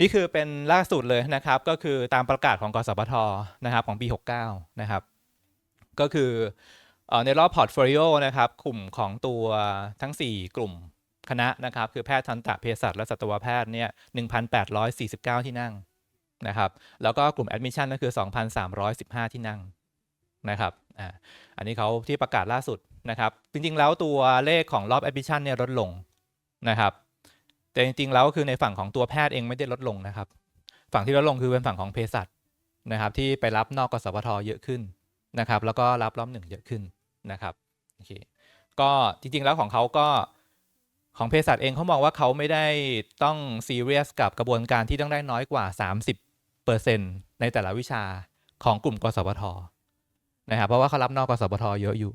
นี่คือเป็นล่าสุดเลยนะครับ ก็คือตามประกาศของกสพทนะครับของปี 69 นะครับ ก็คือในรอบพอร์ตโฟลิโอนะครับ กลุ่มของตัวทั้ง 4 กลุ่มคณะนะครับ คือแพทย์ทันตะเภสัชและสัตวแพทย์เนี่ย1,849 ที่นั่งนะครับ แล้วก็กลุ่มแอดมิชชั่นก็คือ 2,315 ที่นั่งนะครับอ่าอันนี้เขาที่ประกาศล่าสุดนะครับ จริงๆ แล้วตัวเลขของรอบแอดมิชชั่นเนี่ยลดลงนะครับ แต่จริงๆแล้วคือในฝั่งของตัวแพทย์เองไม่ได้ลดลงนะครับ ฝั่งที่ลดลงคือเป็นฝั่งของเภสัชนะครับ ที่ไปรับนอกกสพทเยอะขึ้นนะครับ แล้วก็รับรอบหนึ่งเยอะขึ้นนะครับโอเคก็จริงๆแล้วของเขาก็ของเภสัชเองเขามองว่าเขาไม่ได้ต้องซีเรียสกับกระบวนการที่ต้องได้น้อยกว่า 30%ในแต่ละวิชาของกลุ่มกสพทนะครับเพราะว่าเขารับนอกกสพทเยอะอยู่